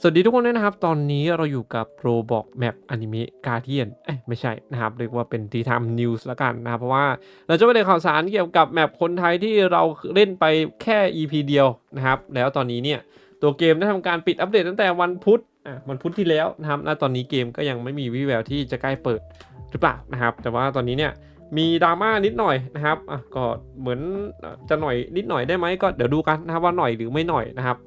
สวัสดีทุกคนด้วยนะครับ ตอนนี้เราอยู่กับ Roblox Map Anime Guardian เอ้ยไม่ใช่นะครับ เรียกว่าเป็นทีทำนิวส์ละกันนะเพราะว่าเราจะไปเดนข่าวสารเกี่ยวกับแมปคนไทยที่เราเล่นไปแค่ EP เดียวนะครับ แล้วตอนนี้เนี่ย ตัวเกมได้ทำการปิดอัปเดตตั้งแต่วันพุธอะวันพุธที่แล้วนะครับและตอนนี้เกมก็ยังไม่มีวี่แววที่จะใกล้เปิดหรือเปล่านะครับ แต่ว่าตอนนี้เนี่ยมีดราม่านิดหน่อยนะครับอะก็เหมือนจะหน่อยนิดหน่อยได้ไหมก็เดี๋ยวดูกันนะครับว่าหน่อยหรือไม่หน่อยนะครับ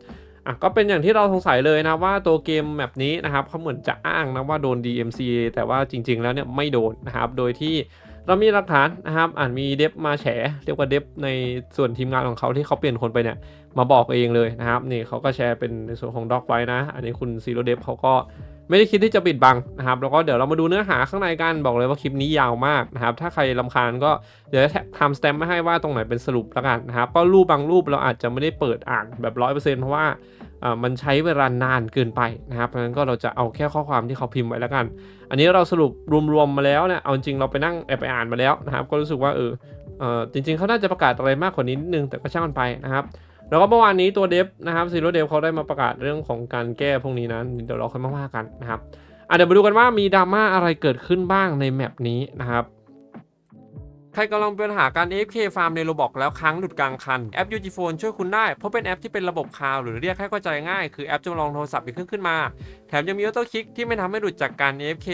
อะก็เป็นอย่างที่เราสงสัยเลยนะว่าตัวเกมแบบนี้นะครับเขาเหมือนจะอ้างนะว่าโดน DMCA แต่ว่าจริง ๆ แล้วเนี่ยไม่โดนนะครับโดยที่เรามีหลักฐานนะครับอ่านมีเดฟมาแฉเรียกว่าเดฟในส่วนทีมงานของเขาที่เขาเปลี่ยนคนไปเนี่ยมาบอกเองเลยนะครับนี่เขาก็แชร์เป็นในส่วนของด็อกไว้นะ อันนี้คุณซีโรเดฟเขาก็ ไม่ได้คิดที่จะปิดบังนะครับแล้วก็เดี๋ยวเรามาดูเนื้อหาข้างในกันบอกเลยว่าคลิปนี้ยาวมากนะครับถ้าใครลำคาญก็เดี๋ยวจะทำสแตมป์มาให้ว่าตรงไหนเป็นสรุปแล้วกันนะครับเพราะรูปบางรูปเราอาจจะไม่ได้เปิดอ่านแบบร้อยเปอร์เซ็นต์เพราะว่าอ่ามันใช้เวลานานเกินไปนะครับเพราะฉะนั้นก็เราจะเอาแค่ข้อความที่เขาพิมพ์ไว้แล้วกัน อันนี้เราสรุปรวมๆมาแล้วเนี่ยเอาจริงเราไปนั่งแอบไปอ่านมาแล้วนะครับ ก็รู้สึกว่าเออเออจริงๆเขาน่าจะประกาศอะไรมากกว่านี้นิดนึงแต่ก็ช่างมันไปนะครับ แล้วก็เมื่อวานนี้ตัวเดฟนะครับซีโร่เดฟเขาได้มาประกาศเรื่องของการแก้พวกนี้นะเดี๋ยวเราค่อยมาว่ากันนะครับอะเดี๋ยวมาดูกันว่ามีดราม่าอะไรเกิดขึ้นบ้างในแมปนี้นะครับ ใครกำลังเป็นปัญหาการ AFK ฟาร์มในโรบอกแล้วค้างหลุดกลางคัน แอป UG Phone ช่วยคุณได้ เพราะเป็นแอปที่เป็นระบบคลาวหรือเรียกให้เข้าใจง่าย คือแอปจำลองโทรศัพท์อีกเครื่องขึ้นมา แถมยังมีออโต้คลิกที่ไม่ทำให้หลุดจากการ AFK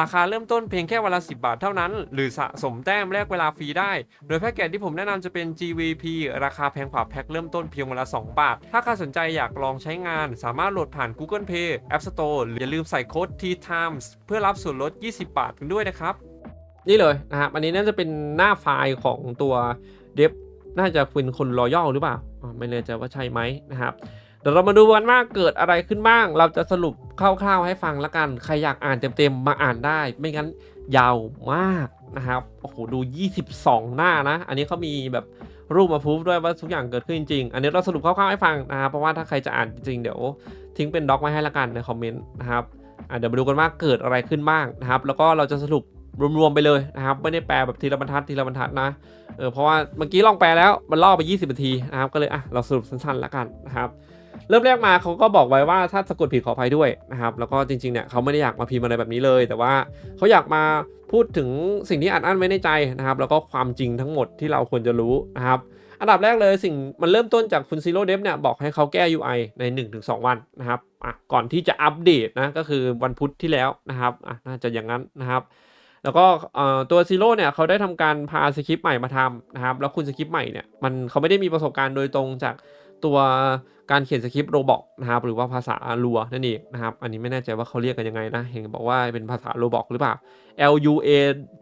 ราคาเริ่มต้นเพียงแค่วันละ 10 บาทเท่านั้น หรือสะสมแต้มแลกเวลาฟรีได้ โดยแพ็กเกจที่ผมแนะนำจะเป็น GVP ราคาแพงกว่าแพ็คเริ่มต้นเพียงวันละ 2 บาท ถ้าใครสนใจอยากลองใช้งาน สามารถโหลดผ่าน Google Play App Store หรืออย่าลืมใส่โค้ด T Times เพื่อรับส่วนลด 20 บาทกันด้วยนะครับ นี่เลยนะครับอันนี้น่าจะเป็นหน้าไฟล์ของตัวเดฟน่าจะเป็นคนรอย่อหรือเปล่าไม่แน่ใจว่าใช่ไหมนะครับเดี๋ยวเรามาดูกันว่าเกิดอะไรขึ้นบ้าง เราจะสรุปคร่าวๆให้ฟังละกัน ใครอยากอ่านเต็มๆมาอ่านได้ ไม่งั้นยาวมากนะครับ โอ้โห ดู 22 หน้านะ อันนี้เขามีแบบรูปมาพูฟด้วยว่าทุกอย่างเกิดขึ้นจริง อันนี้เราสรุปคร่าวๆให้ฟังนะครับ เพราะว่าถ้าใครจะอ่านจริงๆเดี๋ยว ทิ้งเป็นด็อกไว้ให้ละกันในคอมเมนต์นะครับเดี๋ยวมาดูกันว่าเกิดอะไรขึ้นบ้างนะครับ แล้วก็เราจะสรุป รวมๆไปเลยนะครับไม่ได้แปลแบบทีละบรรทัดทีละบรรทัดนะเออเพราะว่าเมื่อกี้ลองแปลแล้วมันล่อไป 20นาทีนะครับก็เลยอะเราสรุปสั้นๆแล้วกันนะครับเริ่มแรกมาเขาก็บอกไว้ว่าถ้าสะกดผิดขออภัยด้วยนะครับแล้วก็จริงๆเนี่ยเขาไม่ได้อยากมาพิมพ์อะไรแบบนี้เลย แต่ว่าเขาอยากมาพูดถึงสิ่งที่อัดอั้นไว้ในใจนะครับ แล้วก็ความจริงทั้งหมดที่เราควรจะรู้นะครับอันดับแรกเลยสิ่งมันเริ่มต้นจากคุณซีโร่เดฟเนี่ยบอกให้เขาแก้ UI ใน 1-2 วันนะครับอะก่อนที่จะอัปเดตนะก็คือวันพุธที่แล้วนะครับอะน่าจะอย่างนั้นนะครับ แล้วก็ตัวซีโร่เนี่ยเขาได้ทำการพาสคริปต์ใหม่มาทำนะครับ แล้วคุณสคริปต์ใหม่เนี่ยมันเขาไม่ได้มีประสบการณ์โดยตรงจากตัวการเขียนสคริปต์โรบอทนะครับหรือว่าภาษาลัวนั่นเองนะครับ อันนี้ไม่แน่ใจว่าเขาเรียกกันยังไงนะ เห็นบอกว่าเป็นภาษาโรบอทหรือเปล่า L U A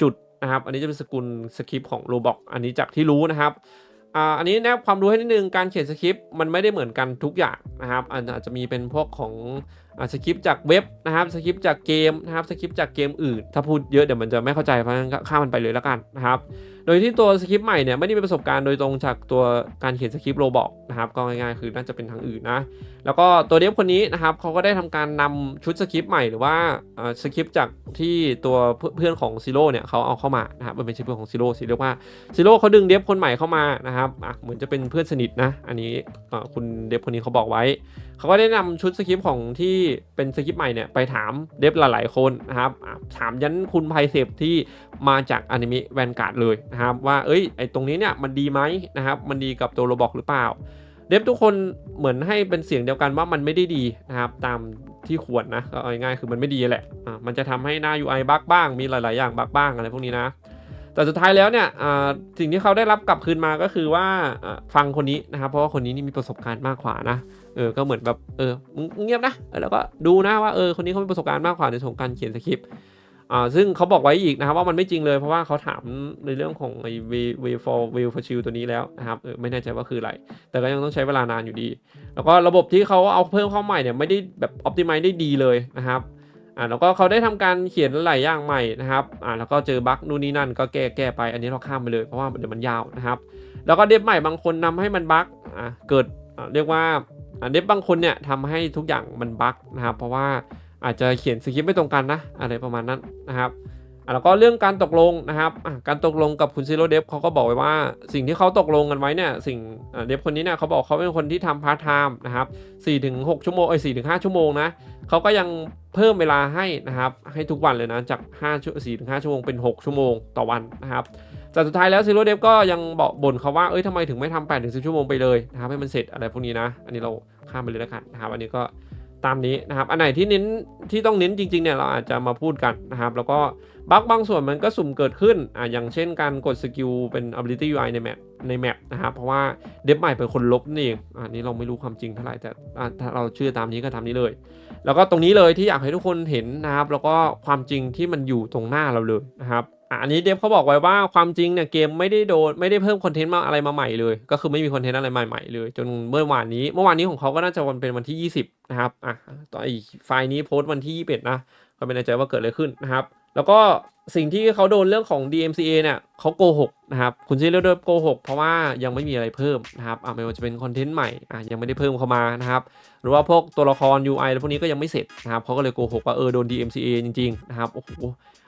จุดนะครับ อันนี้จะเป็นสกุลสคริปต์ของโรบอทอันนี้จากที่รู้นะครับ อันนี้แนบความรู้ให้นิดนึงการเขียนสคริปต์มันไม่ได้เหมือนกันทุกอย่างนะครับอาจจะมีเป็นพวกของอสคริปต์จากเว็บนะครับสคริปต์จากเกมนะครับสคริปต์จากเกมอื่น ถ้าพูดเยอะเดี๋ยวมันจะไม่เข้าใจเพราะงั้นก็ข้ามมันไปเลยแล้วกันนะครับ โดยที่ตัวสคริปต์ใหม่เนี่ยไม่ได้มีประสบการณ์โดยตรงจากตัวการเขียนสคริปต์โรบอกนะครับก็ง่ายๆคือน่าจะเป็นทางอื่นนะ แล้วก็ตัวเดฟคนนี้นะครับเขาก็ได้ทำการนำชุดสคริปต์ใหม่หรือว่าสคริปต์จากที่ตัวเพื่อนของซีโร่เนี่ยเขาเอาเข้ามานะครับมันเป็นชื่อเพื่อนของซีโร่สิเรียกว่าซีโร่เขาดึงเดฟคนใหม่เข้ามานะครับเหมือนจะเป็นเพื่อนสนิทนะ อันนี้คุณเดฟคนนี้เขาบอกไว้ เขาก็ได้นำชุดสคริปต์ของที่เป็นสคริปต์ใหม่เนี่ยไปถามเดฟหลายๆคนนะครับถามยันคุณไพเซฟที่มาจากอนิเมะแวนการ์ดเลยนะครับว่าเอ้ยไอตรงนี้เนี่ยมันดีไหมนะครับมันดีกับตัวโรบอกหรือเปล่าเดฟทุกคนเหมือนให้เป็นเสียงเดียวกันว่ามันไม่ได้ดีนะครับตามที่ควรนะก็ง่ายๆคือมันไม่ดีแหละะมันจะทำให้หน้า UI บั๊กบ้างมีหลาย ๆ อย่างบั๊กบ้างอะไรพวกนี้นะ แต่สุดท้ายแล้วเนี่ยสิ่งที่เขาได้รับกลับคืนมาก็คือว่าฟังคนนี้นะครับ เพราะว่าคนนี้นี่มีประสบการณ์มากกว่านะเออก็เหมือนแบบเออมึงเงียบนะแล้วก็ดูนะว่าเออคนนี้เขามีประสบการณ์มากกว่าในส่วนของการเขียนสคริปต์อ่าซึ่งเขาบอกไว้อีกนะครับว่ามันไม่จริงเลยเพราะว่าเขาถามในเรื่องของไอ้ w w for w for chill ตัวนี้แล้วนะครับเออไม่แน่ใจว่าคืออะไร แต่ก็ยังต้องใช้เวลานานอยู่ดี แล้วก็ระบบที่เขาเอาเพิ่มเข้าใหม่เนี่ยไม่ได้แบบ optimize ได้ดีเลยนะครับ อ่าแล้วก็เขาได้ทำการเขียนหลายอย่างใหม่นะครับอ่าแล้วก็เจอบั๊กนู่นนี่นั่นก็แก้แก้ไป อันนี้เราข้ามไปเลยเพราะว่าเดี๋ยวมันยาวนะครับ แล้วก็เดฟใหม่บางคนนำให้มันบั๊กอ่าเกิดเรียกว่าอ่าเดฟบางคนเนี่ยทำให้ทุกอย่างมันบั๊กนะครับ เพราะว่าอาจจะเขียนสคริปต์ไม่ตรงกันนะอะไรประมาณนั้นนะครับ แล้วก็เรื่องการตกลงนะครับการตกลงกับคุณซีโร่เดฟเขาก็บอกไว้ว่า สิ่งที่เขาตกลงกันไว้เนี่ยสิ่งเดฟคนนี้เนี่ยเขาบอกเขาเป็นคนที่ทำพาร์ทไทม์นะครับ4ถึง6ชั่วโมงเอ้ย4ถึง5ชั่วโมงนะเขาก็ยังเพิ่มเวลาให้นะครับให้ทุกวันเลยนะจาก5ชั่ว4ถึง5ชั่วโมงเป็น 6 ชั่วโมงต่อวันนะครับแต่สุดท้ายแล้วซีโร่เดฟก็ยังบอกบ่นเขาว่าเอ้ยทำไมถึงไม่ทำ8ถึง10ชั่วโมงไปเลยนะครับให้มันเสร็จอะไรพวกนี้นะ อันนี้เราข้ามไปเลยแล้วกันนะครับอันนี้ก็ ตามนี้นะครับ อันไหนที่เน้นที่ต้องเน้นจริงๆเนี่ยเราอาจจะมาพูดกันนะครับ แล้วก็บั๊กบางส่วนมันก็สุ่มเกิดขึ้นอ่าอย่างเช่นการกดสกิลเป็น ability UI ในแมปในแมปนะครับเพราะว่าเดฟใหม่เป็นคนลบนี่เองอันนี้เราไม่รู้ความจริงเท่าไหร่แต่ถ้าเราเชื่อตามนี้ก็ทำนี้เลย แล้วก็ตรงนี้เลยที่อยากให้ทุกคนเห็นนะครับ แล้วก็ความจริงที่มันอยู่ตรงหน้าเราเลยนะครับ อันนี้เดฟเขาบอกไว้ว่าความจริงเนี่ยเกมไม่ได้โดนไม่ได้เพิ่มคอนเทนต์มาอะไรมาใหม่เลย ก็คือไม่มีคอนเทนต์อะไรใหม่ๆเลย จนเมื่อวานนี้ เมื่อวานนี้ของเขาก็น่าจะวันเป็นวันที่ 20 นะครับอะตอนไอ้ไฟล์นี้โพสต์วันที่ 21 นะก็ไม่แน่ใจว่าเกิดอะไรขึ้นนะครับ แล้วก็สิ่งที่เขาโดนเรื่องของ DMCA เนี่ยเขาโกหกนะครับคุณซีเรียลโกหกเพราะว่ายังไม่มีอะไรเพิ่มนะครับอะไม่ว่าจะเป็นคอนเทนต์ใหม่อะยังไม่ได้เพิ่มเข้ามานะครับหรือว่าพวกตัวละคร UI แล้วพวกนี้ก็ยังไม่เสร็จนะครับเขาก็เลยโกหกว่าเออโดน DMCA จริงๆนะครับโอ้โห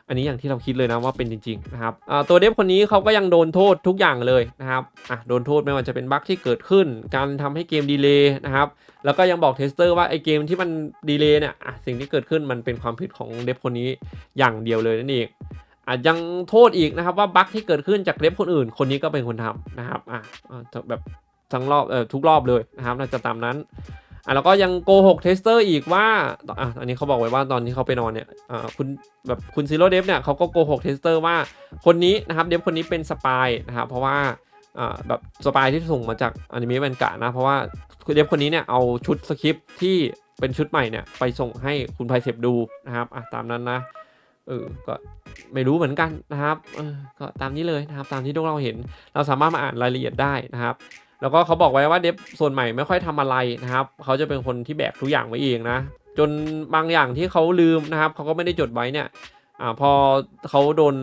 อันนี้อย่างที่เราคิดเลยนะว่าเป็นจริงๆนะครับตัวเดฟคนนี้เขาก็ยังโดนโทษทุกอย่างเลยนะครับอะโดนโทษไม่ว่าจะเป็นบั๊กที่เกิดขึ้น การทำให้เกมดีเลย์นะครับแล้วก็ยังบอกเทสเตอร์ว่าไอเกมที่มันดีเลย์เนี่ยอะสิ่งที่เกิดขึ้นมันเป็นความผิดของเดฟคนนี้อย่างเดียวเลยนั่นเองอะยังโทษอีกนะครับว่าบั๊กที่เกิดขึ้นจากเดฟคนอื่น คนนี้ก็เป็นคนทำนะครับอะอะแบบทั้งรอบเอ่อทุกรอบเลยนะครับน่าจะตามนั้น อะแล้วก็ยังโกหกเทสเตอร์อีกว่าอะอันนี้เขาบอกไว้ว่าตอนที่เขาไปนอนเนี่ยอ่าคุณแบบคุณซีโร่เดฟเนี่ยเขาก็โกหกเทสเตอร์ว่าคนนี้นะครับเดฟคนนี้เป็นสปายนะครับเพราะว่าอ่าแบบสปายที่ส่งมาจากอนิเมะแวนกะนะเพราะว่าเดฟคนนี้เนี่ยเอาชุดสคริปที่เป็นชุดใหม่เนี่ยไปส่งให้คุณไพเซฟดูนะครับอะตามนั้นนะเออก็ไม่รู้เหมือนกันนะครับเออก็ตามนี้เลยนะครับตามที่พวกเราเห็น เราสามารถมาอ่านรายละเอียดได้นะครับ แล้วก็เขาบอกไว้ว่าเดฟส่วนใหม่ไม่ค่อยทำอะไรนะครับเขาจะเป็นคนที่แบกทุกอย่างไว้เองนะจนบางอย่างที่เขาลืมนะครับเขาก็ไม่ได้จดไว้เนี่ยอพอเขาโดน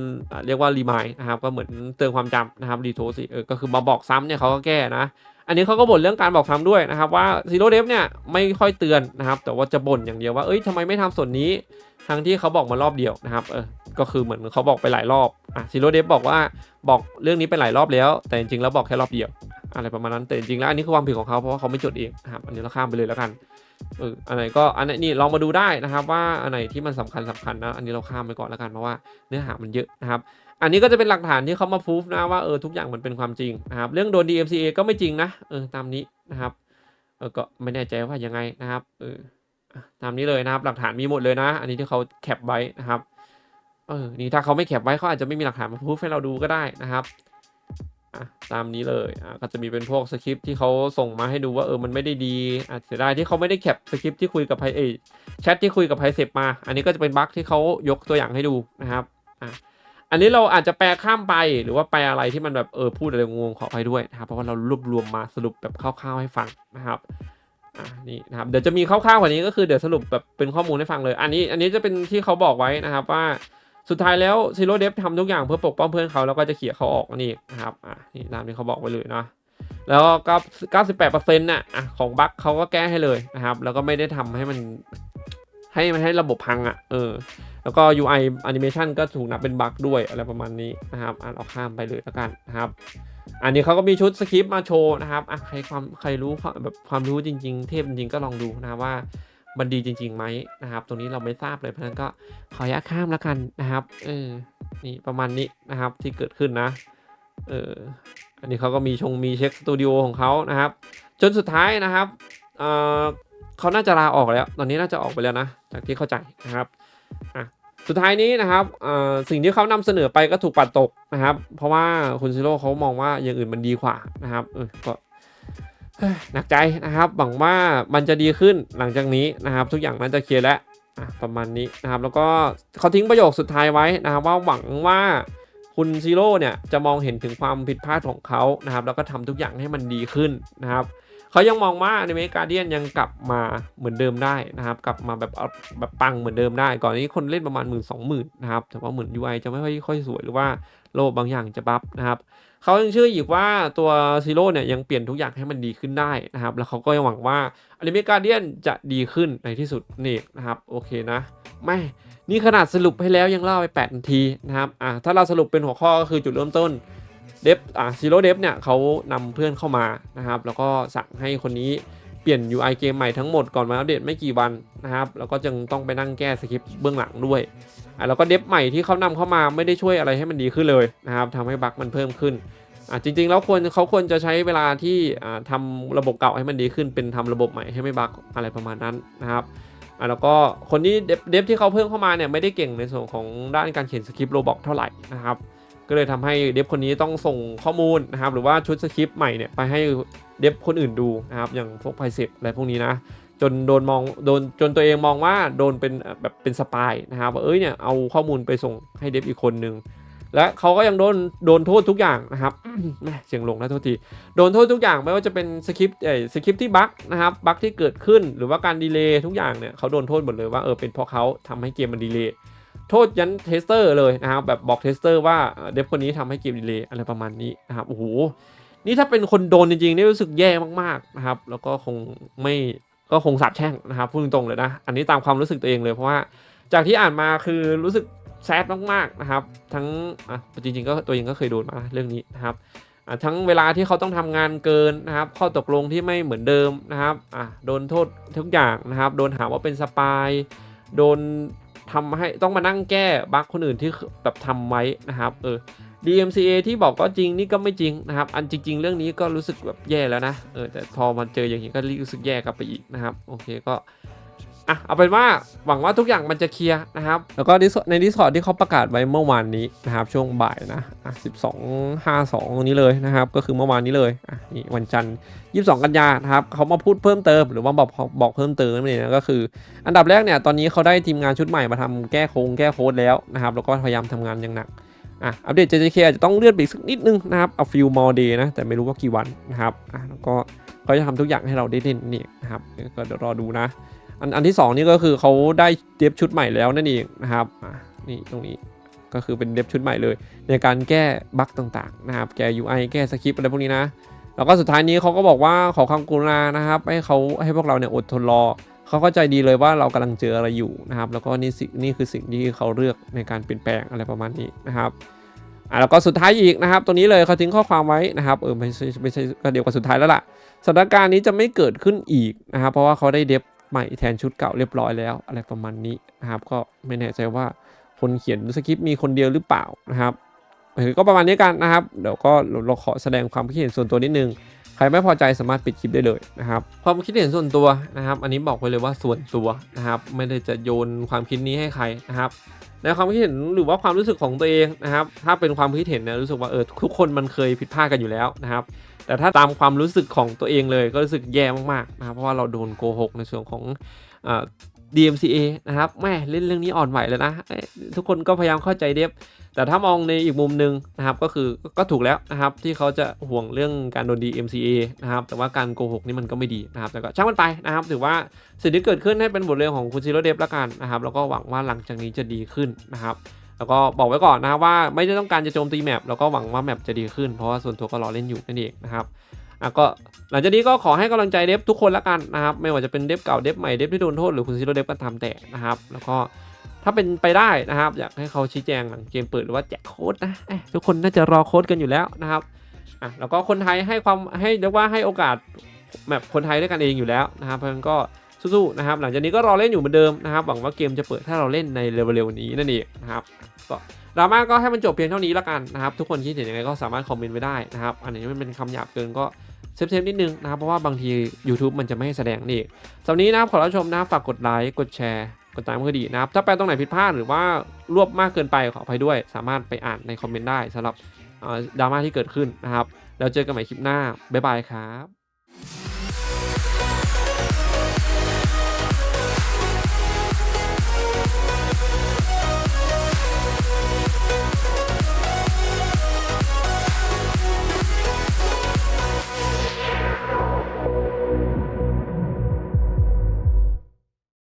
เรียกว่ารีมายนะครับก็เหมือนเตือนความจำนะครับรีโทสิเออก็คือมาบอกซ้ำเนี่ยเขาก็แก้นะ อันนี้เขาก็บ่นเรื่องการบอกซ้ำด้วยนะครับว่าซีโร่เดฟเนี่ยไม่ค่อยเตือนนะครับ แต่ว่าจะบ่นอย่างเดียวว่าเอ้ยทำไมไม่ทำส่วนนี้ ทั้งที่เขาบอกมารอบเดียวนะครับเออก็คือเหมือนเขาบอกไปหลายรอบอะซีโร่เดฟบอกว่าบอกเรื่องนี้ไปหลายรอบแล้ว แต่จริงๆแล้วบอกแค่รอบเดียว อะไรประมาณนั้นแต่จริงๆแล้วอันนี้คือความผิดของเขาเพราะว่าเขาไม่จดเองนะครับอันนี้เราข้ามไปเลยแล้วกันเอออันไหนก็อันไหนนี่ลองมาดูได้นะครับ ว่าอันไหนที่มันสำคัญสำคัญนะอันนี้เราข้ามไปก่อนแล้วกันเพราะว่าเนื้อหามันเยอะนะครับอันนี้ก็จะเป็นหลักฐานที่เขามาพูฟนะว่าเออทุกอย่างมันเป็นความจริงนะครับเรื่องโดน DMCA ก็ไม่จริงนะเออตามนี้นะครับเออก็ไม่แน่ใจว่ายังไงนะครับเออตามนี้เลยนะครับหลักฐานมีหมดเลยนะ อันนี้ที่เขาแคปไว้นะครับเออนี่ถ้าเขาไม่แคปไว้เขาอาจจะไม่มีหลักฐานมาพูฟให้เราดูก็ได้นะครับ ตามนี้เลยอะก็จะมีเป็นพวกสคริปที่เขาส่งมาให้ดูว่าเออมันไม่ได้ดีอะเสียดายที่เขาไม่ได้แคปสคริปที่คุยกับไพเอแชทที่คุยกับไพเซปมา อันนี้ก็จะเป็นบั๊กที่เขายกตัวอย่างให้ดูนะครับอะอันนี้เราอาจจะแปลข้ามไปหรือว่าแปลอะไรที่มันแบบเออพูดอะไรงงขออภัยด้วยนะครับเพราะว่าเรารวบรวมมาสรุปแบบคร่าวๆให้ฟังนะครับอะนี่นะครับเดี๋ยวจะมีคร่าวๆกว่านี้ก็คือเดี๋ยวสรุปแบบเป็นข้อมูลให้ฟังเลย อันนี้อันนี้จะเป็นที่เขาบอกไว้นะครับว่า สุดท้ายแล้วซีโร่เดฟทำทุกอย่างเพื่อปกป้องเพื่อนเขาแล้วก็จะเขี่ยเขาออกนี่นะครับอะนี่ตามที่เขาบอกไว้เลยนะแล้วก็98%น่ะอะของบั๊กเขาก็แก้ให้เลยนะครับ แล้วก็ไม่ได้ทำให้มันให้มันให้ระบบพังอะเออแล้วก็ UI animation ก็ถูกนับเป็นบั๊กด้วยอะไรประมาณนี้นะครับ อ่านออกข้ามไปเลยแล้วกันนะครับ อันนี้เขาก็มีชุดสคริปต์มาโชว์นะครับอะใครความใครรู้แบบความรู้จริง ๆ เทพจริงก็ลองดูนะว่า มันดีจริงๆไหมนะครับ ตรงนี้เราไม่ทราบเลยเพราะฉะนั้นก็ขออนุญาตข้ามแล้วกันนะครับเออนี่ประมาณนี้นะครับที่เกิดขึ้นนะเอออันนี้เขาก็มีชงมีเช็คสตูดิโอของเขานะครับ จนสุดท้ายนะครับเออเขาน่าจะลาออกแล้ว ตอนนี้น่าจะออกไปแล้วนะ จากที่เข้าใจนะครับอะสุดท้ายนี้นะครับเออสิ่งที่เขานำเสนอไปก็ถูกปัดตกนะครับ เพราะว่าคุณซิโร่เขามองว่าอย่างอื่นมันดีกว่านะครับเออก็ หนักใจนะครับหวังว่ามันจะดีขึ้นหลังจากนี้นะครับ ทุกอย่างน่าจะเคลียร์แล้วประมาณนี้นะครับ แล้วก็เขาทิ้งประโยคสุดท้ายไว้นะครับว่าหวังว่าคุณซีโร่เนี่ยจะมองเห็นถึงความผิดพลาดของเขานะครับ แล้วก็ทำทุกอย่างให้มันดีขึ้นนะครับ เขายังมองว่าในเมการเดียนยังกลับมาเหมือนเดิมได้นะครับ กลับมาแบบแบบปังเหมือนเดิมได้ ก่อนนี้คนเล่นประมาณหมื่นสองหมื่นนะครับแต่ว่าเหมือน UI จะไม่ค่อยค่อยสวยหรือว่าโลบบางอย่างจะบัฟนะครับเขายังเชื่ออีกว่าตัวซีโร่เนี่ยยังเปลี่ยนทุกอย่างให้มันดีขึ้นได้นะครับ แล้วเขาก็ยังหวังว่าอนิเมการเดียนจะดีขึ้นในที่สุดนี่นะครับ โอเคนะไม่นี่ขนาดสรุปให้แล้วยังเล่าไป8นาทีนะครับอะถ้าเราสรุปเป็นหัวข้อก็คือจุดเริ่มต้น เดฟอะซีโร่เดฟเนี่ยเขานำเพื่อนเข้ามานะครับ แล้วก็สั่งให้คนนี้เปลี่ยน UI เกมใหม่ทั้งหมดก่อนมาอัปเดตไม่กี่วันนะครับ แล้วก็จึงต้องไปนั่งแก้สคริปต์เบื้องหลังด้วยอะแล้วก็เดฟใหม่ที่เขานำเข้ามาไม่ได้ช่วยอะไรให้มันดีขึ้นเลยนะครับทำให้บั๊กมันเพิ่มขึ้นอะจริง ๆ แล้วควรเขาควรจะใช้เวลาที่อ่าทำระบบเก่าให้มันดีขึ้น เป็นทำระบบใหม่ให้ไม่บั๊กอะไรประมาณนั้นนะครับอะแล้วก็คนที่เดฟเดฟที่เขาเพิ่มเข้ามาเนี่ยไม่ได้เก่งในส่วนของด้านการเขียนสคริปต์โรบอกเท่าไหร่นะครับ ก็เลยทำให้เดฟคนนี้ต้องส่งข้อมูลนะครับหรือว่าชุดสคริปต์ใหม่เนี่ยไปให้เดฟคนอื่นดูนะครับอย่างพวกไพเซอะไรพวกนี้นะจนโดนมองโดนจนตัวเองมองว่าโดนเป็นแบบเป็นสปายนะครับว่าเอ้ยเนี่ยเอาข้อมูลไปส่งให้เดฟอีกคนนึงและเขาก็ยังโดนโดนโทษทุกอย่างนะครับแม่เสียงลงนะโทษทีโดนโทษทุกอย่างไม่ว่าจะเป็นสคริปต์เอ่อสคริปต์ที่บั๊กนะครับบั๊กที่เกิดขึ้นหรือว่าการดีเลย์ทุกอย่างเนี่ยเขาโดนโทษหมดเลยว่าเออเป็นเพราะเขาทำให้เกมมันดีเลย์ โทษยันเทสเตอร์เลยนะครับแบบบอกเทสเตอร์ว่าเดฟคนนี้ทำให้เกมดีเลย์อะไรประมาณนี้นะครับโอ้โหนี่ถ้าเป็นคนโดนจริงๆนี่รู้สึกแย่มากๆนะครับ แล้วก็คงไม่ก็คงสาบแช่งนะครับพูดตรงๆเลยนะ อันนี้ตามความรู้สึกตัวเองเลยเพราะว่าจากที่อ่านมาคือรู้สึกแซดมากๆนะครับ ทั้งอะจริงๆก็ตัวเองก็เคยโดนมาเรื่องนี้นะครับอะทั้งเวลาที่เขาต้องทำงานเกินนะครับ ข้อตกลงที่ไม่เหมือนเดิมนะครับอะโดนโทษทุกอย่างนะครับ โดนหาว่าเป็นสปาย โดน ทำให้ต้องมานั่งแก้บั๊กคนอื่นที่แบบทำไว้นะครับเออ DMCA ที่บอกก็จริงนี่ก็ไม่จริงนะครับ อันจริง ๆ เรื่องนี้ก็รู้สึกแบบแย่แล้วนะเออแต่พอมาเจออย่างนี้ก็รู้สึกแย่กลับไปอีกนะครับ โอเคก็ อะเอาเป็นว่าหวังว่าทุกอย่างมันจะเคลียร์นะครับ แล้วก็ใน Discord ที่เขาประกาศไว้เมื่อวานนี้นะครับ ช่วงบ่ายนะอะ12 52ตรงนี้เลยนะครับ ก็คือเมื่อวานนี้เลยอะนี่วันจันทร์22กันยานะครับเขามาพูดเพิ่มเติมหรือว่าบอกบอกเพิ่มเติมนั่นเองนะก็คือ อันดับแรกเนี่ยตอนนี้เขาได้ทีมงานชุดใหม่มาทำแก้โค้งแก้โค้ดแล้วนะครับแล้วก็พยายามทำงานอย่างหนักอะอัปเดต JJK อาจจะต้องเลื่อนไปอีกสักนิดนึงนะครับเอาฟิลมอเดย์นะแต่ไม่รู้ว่ากี่วันนะครับอะแล้วก็เขาจะทำทุกอย่างให้เราได้เล่นนี่นะครับก็เดี๋ยวรอดูนะ อันอันที่ 2 นี่ก็คือเขาได้เดฟชุดใหม่แล้วนั่นเองนะครับนี่ตรงนี้ก็คือเป็นเดฟชุดใหม่เลย ในการแก้บั๊กต่างๆนะครับแก้ UI แก้สคริปต์อะไรพวกนี้นะแล้วก็สุดท้ายนี้เขาก็บอกว่าขอความกรุณานะครับ ให้เขาให้พวกเราเนี่ยอดทนรอเขาเข้าใจดีเลยว่าเรากำลังเจออะไรอยู่นะครับ แล้วก็นี่สินี่คือสิ่งที่เขาเลือกในการเปลี่ยนแปลงอะไรประมาณนี้นะครับอะแล้วก็สุดท้ายอีกนะครับตรงนี้เลยเขาทิ้งข้อความไว้นะครับเออไม่ใช่ไม่ใช่ก็เดียวกับสุดท้ายแล้วล่ะสถานการณ์นี้จะไม่เกิดขึ้นอีกนะครับเพราะว่าเขาได้เดฟ ใหม่แทนชุดเก่าเรียบร้อยแล้ว อะไรประมาณนี้นะครับก็ไม่แน่ใจว่าคนเขียนสคริปต์มีคนเดียวหรือเปล่านะครับก็ประมาณนี้กันนะครับ เดี๋ยวก็เราขอแสดงความคิดเห็นส่วนตัวนิดนึง ใครไม่พอใจสามารถปิดคลิปได้เลยนะครับ ความคิดเห็นส่วนตัวนะครับ อันนี้บอกไว้เลยว่าส่วนตัวนะครับ ไม่ได้จะโยนความคิดนี้ให้ใครนะครับ ในความคิดเห็นหรือว่าความรู้สึกของตัวเองนะครับ ถ้าเป็นความคิดเห็นนี่ยรู้สึกว่าเออทุกคนมันเคยผิดพลาดกันอยู่แล้วนะครับ แต่ถ้าตามความรู้สึกของตัวเองเลยก็รู้สึกแย่มากๆนะครับเพราะว่าเราโดนโกหกในส่วนของอ DMCA นะครับแม่เล่นเรื่องนี้อ่อนไหวแล้วนะทุกคนก็พยายามเข้าใจเดฟแต่ถ้ามองในอีกมุมหนึ่งนะครับก็คือก็ถูกแล้วนะครับที่เขาจะห่วงเรื่องการโดน DMCA นะครับแต่ว่าการโกหกนี่มันก็ไม่ดีนะครับแต่ก็ช่างมันไปนะครับถือว่าสิ่งที่เกิดขึ้นให้เป็นบทเรียนของคุณซีโร่เดฟละกันนะครับแล้วก็หวังว่าหลังจากนี้จะดีขึ้นนะครับ แล้วก็บอกไว้ก่อนนะครับว่าไม่ได้ต้องการจะโจมตีแมปแล้วก็หวังว่าแมปจะดีขึ้นเพราะว่าส่วนตัวก็รอเล่นอยู่นั่นเองนะครับอะก็หลังจากนี้ก็ขอให้กำลังใจเดฟทุกคนละกันนะครับ ไม่ว่าจะเป็นเดฟเก่าเดฟใหม่เดฟที่โดนโทษหรือคุณซีโรเดฟก็ทำแต่นะครับ แล้วก็ถ้าเป็นไปได้นะครับ อยากให้เขาชี้แจงหลังเกมเปิดหรือว่าแจกโค้ดนะทุกคนน่าจะรอโค้ดกันอยู่แล้วนะครับอะแล้วก็คนไทยให้ความให้เรียกว่าให้โอกาสแมปคนไทยด้วยกันเองอยู่แล้วนะครับ เพราะฉะนั้นก็ สู้ๆนะครับหลังจากนี้ก็รอเล่นอยู่เหมือนเดิมนะครับหวังว่าเกมจะเปิดถ้าเราเล่นในเร็วๆนี้นั่นเองนะครับก็ดราม่าก็ให้มันจบเพียงเท่านี้แล้วกันนะครับทุกคนคิดเห็นยังไงก็สามารถคอมเมนต์ไว้ได้นะครับอันไหนี้มันเป็นคำหยาบเกินก็เซฟเซฟนิดนึงนะครับเพราะว่าบางที YouTube มันจะไม่ให้แสดงนี่สำหรับนี้นะครับขอรับชมนะฝากกดไลค์กดแชร์กดตามก็ดีนะครับถ้าแปลตรงไหนผิดพลาดหรือว่ารวบมากเกินไปขออภัยด้วย สามารถไปอ่านในคอมเมนต์ได้สำหรับดราม่าที่เกิดขึ้นนะครับแล้วเจอกันใหม่คลิปหน้าบ๊ายบายครับ